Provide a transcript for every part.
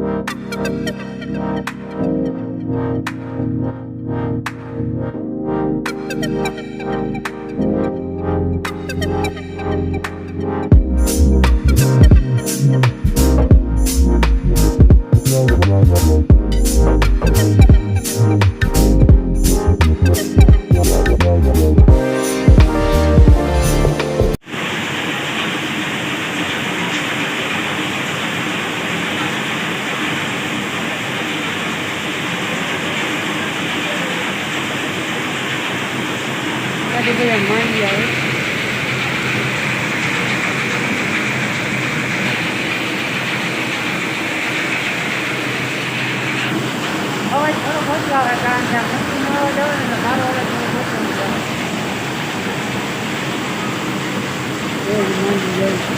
ત્યાંથી બધા માંડી આવે અવાજ થોડો ઓછો આવે કારણ કે આ મશીનનો અવાજ આવે ને એટલે મારો અવાજ થોડો ઓછો આવે એ જ માંડી જાય છે.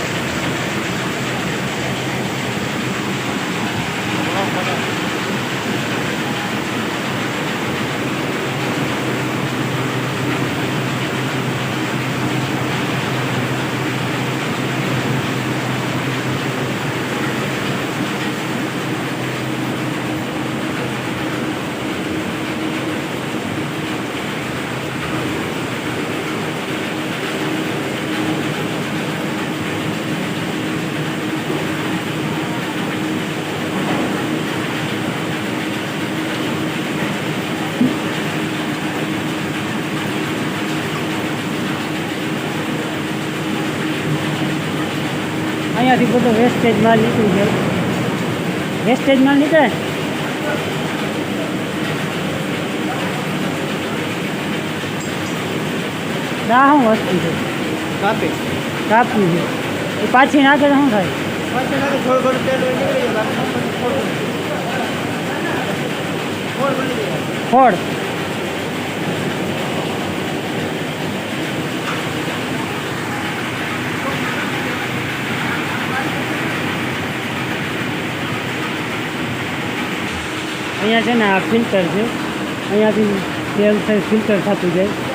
અહીંયાથી બધો વેસ્ટેજ માલ નીકળી જાય વેસ્ટેજ માલ નીકળે? આ શું વસ્તુ છે. કાપી. કાપી છે એ પાછી નાખે તો શું થાય? પછી નાખે થોડું ઘણું તેલ હોય નીકળી જાય બાકી થોડું ફોડ બની જાય ફોડ અહીંયા છે ને આ ફિલ્ટર છે. અહીંયાથી તેલ થઈ ફિલ્ટર થતું જાય.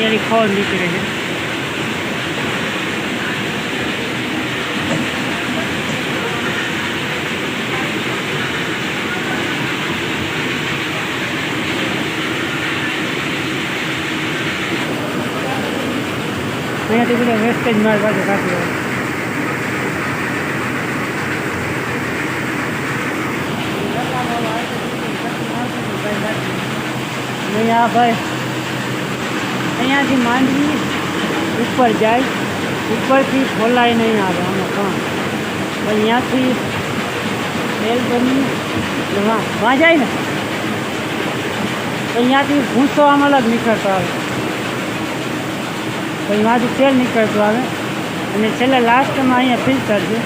અહીંયાથી ખોળ નીકળે છે અહીંયાથી બધો વેસ્ટેજ માલ પાછો કાઢી આવે અહીંયા ભાઈ અહીંયાથી માંડવી ઉપર જાય, ઉપરથી ખોલાય નહીં આવે અમે પણ. અહીંયાથી તેલ બની વાં જાય ને. અહીંયાથી ભૂસો આમ અલગ નીકળતો આવે. પછી અહીંયાથી તેલ નીકળતું આવે. અને છેલ્લે લાસ્ટમાં અહીંયા ફિલ્ટર છે.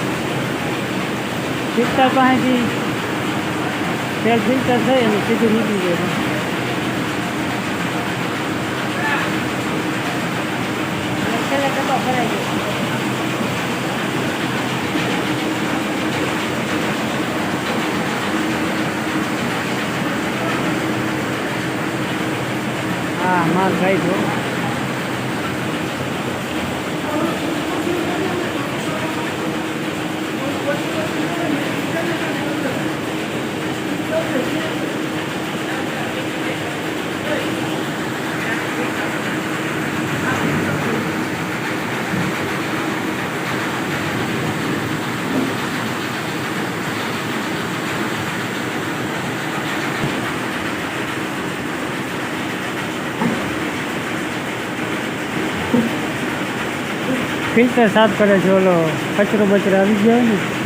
ફિલ્ટર પાસેથી તેલ ફિલ્ટર થઈ અને સીધું નીકળી જાય છે. અને છેલ્લે ડબ્બા ભરાઈ હા માલ ભાઈ જો. ફિલ્ટર સાફ કરે છે ઓલો કચરો બચરો આવી ગયો ને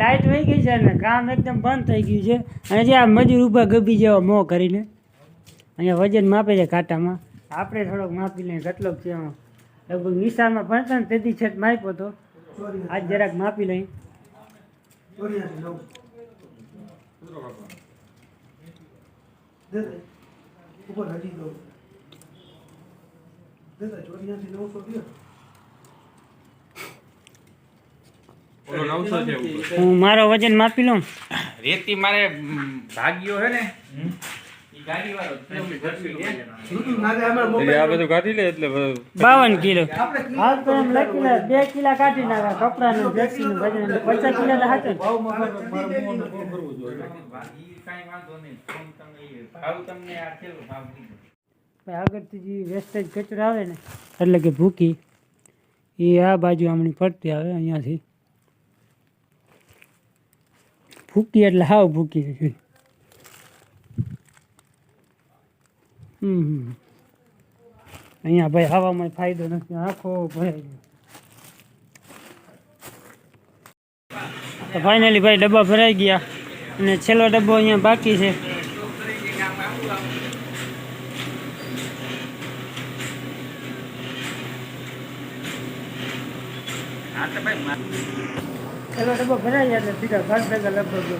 લાઇટ વહી ગઈ છે ને કામ એકદમ બંધ થઈ ગયું છે. અને જે આ મજૂર ઊભા ગભી જેવા મોં કરીને, અહીંયા વજન માપે છે કાંટામાં આપણે થોડોક માપી લઈએ કેટલોક છે લગભગ નિશાળમાં ભણતા ને તેથી છેટ માપ્યો હતો આજ જરાક માપી લઈ. ઉપર હજી નવસો દે. ઓલો નવસો છે ઉપર. હું મારો વજન માપી લઉં. રેતી મારે ભાગ્યો હે. ને બાવન કિલો. બે કિલા કાઢી નાખા કપડાનું નું વજન પચાસ કિલો ભાઈ આગળથી જે વેસ્ટેજ કચરો આવે ને એટલે કે ભૂકી એ આ બાજુ આમની પડતી આવે અહીંયાથી. ભૂકી એટલે હાવ ભૂકી છે હમ. અહીંયા ભાઈ હવામાં ફાયદો નથી, આખો ગયો. તો ફાઇનલી ભાઈ ડબ્બા ભરાઈ ગયા અને છેલ્લો ડબ્બો અહીંયા બાકી છે. આ તો ભાઈ પેલો ડબ્બો ભરાઈ એટલે સીધા ઘર ભેગા લગભગ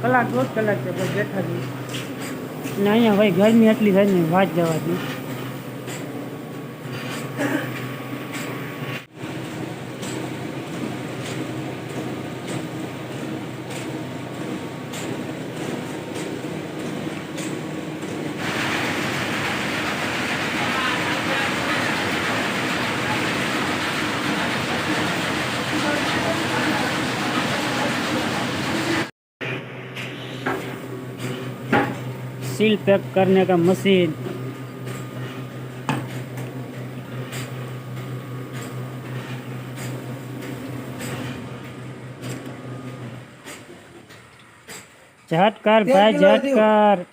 કલાક, દોઢ કલાક છે બેઠા છીએ ને અહીંયા ભાઈ ગરમી એટલી થાય ને વાત જવાથી सील पैक करने का मशीन झटकर भाई झटकर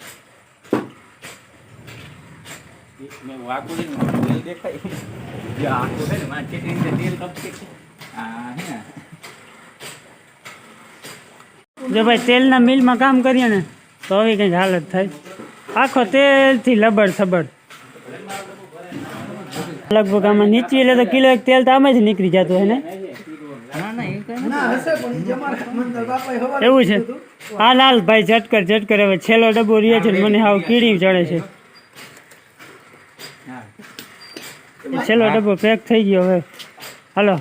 મેં વાકુડીનું તેલ દેખાય જે આખું છે ને મારે ચેટલી રીતે તેલ કપકે છે આ હે ને જો ભાઈ તેલના મિલમાં કામ કરીએ ને તો આવી કંઈક હાલત થાય આખો તેલથી લબડ સબડ. લગભગ આમાં નીચી એટલે તો કિલો એક તેલ તો આમાં જ નીકળી જતું હોય ને? એવું છે? હા હાલ ભાઈ ઝટકર ઝટકર હવે છેલ્લો ડબ્બો રહે છે ને મને હાવ કીડી ચડે છે. છેલ્લો ડબ્બો પેક થઈ ગયો હવે. હાલો.